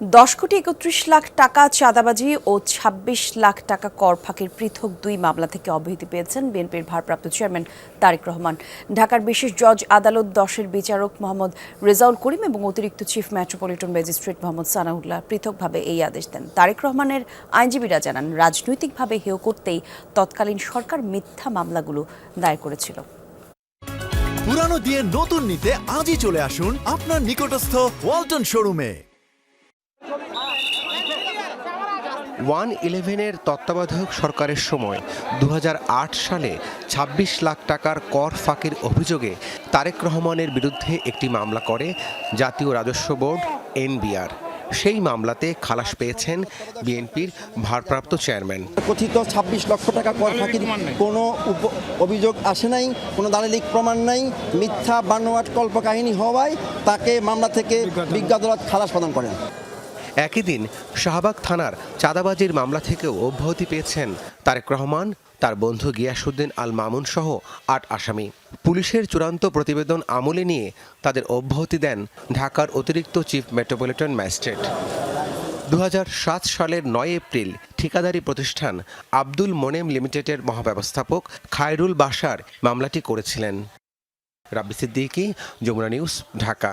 দশ কোটি একত্রিশ লাখ টাকা চাঁদাবাজি ও ২৬ লাখ টাকা কর ফাঁকির পৃথক দুই মামলা থেকে অব্যাহতি পেয়েছেন বিএনপির ভারপ্রাপ্ত চেয়ারম্যান তারেক রহমান। ঢাকার বিশেষ জজ আদালত দশের বিচারক মোহাম্মদ রেজাউল করিম এবং অতিরিক্ত chief metropolitan magistrate Mohammad Sanaullah পৃথকভাবে এই আদেশ দেন। তারেক রহমানের আইনজীবীরা জানান, রাজনৈতিকভাবে হেয় করতেই তৎকালীন সরকার মিথ্যা মামলাগুলো দায়ের করেছিল। পুরানো দিয়ে নতুন নিতে আজই চলে আসুন আপনার নিকটস্থ ওয়ালটন শোরুমে। ওয়ান ইলেভেনের তত্ত্বাবধায়ক সরকারের সময় দু হাজার আট সালে ২৬ লাখ টাকার কর ফাঁকির অভিযোগে তারেক রহমানের বিরুদ্ধে একটি মামলা করে জাতীয় রাজস্ব বোর্ড, এনবিআর। সেই মামলাতে খালাস পেয়েছেন বিএনপির ভারপ্রাপ্ত চেয়ারম্যান। কথিত ২৬ লক্ষ টাকা কর ফাঁকির কোনো অভিযোগ আসে নাই, কোনো দালিলিক প্রমাণ নাই, মিথ্যা বানোয়াট কল্পকাহিনী হওয়ায় তাকে মামলা থেকে বিজ্ঞ খালাস প্রদান করেন। একই দিন শাহবাগ থানার চাঁদাবাজির মামলা থেকেও অব্যাহতি পেয়েছেন তারেক রহমান, তার বন্ধু গিয়াসুদ্দিন আল মামুন সহ আট আসামি। পুলিশের চূড়ান্ত প্রতিবেদন আমলে নিয়ে তাদের অব্যাহতি দেন ঢাকার অতিরিক্ত চিফ মেট্রোপলিটন ম্যাজিস্ট্রেট। দু হাজার সাত সালের নয় এপ্রিল ঠিকাদারি প্রতিষ্ঠান আব্দুল মোনেম লিমিটেডের মহাব্যবস্থাপক খায়রুল বাশার মামলাটি করেছিলেন। রাব্বি সিদ্দিকী, যমুনা নিউজ, ঢাকা।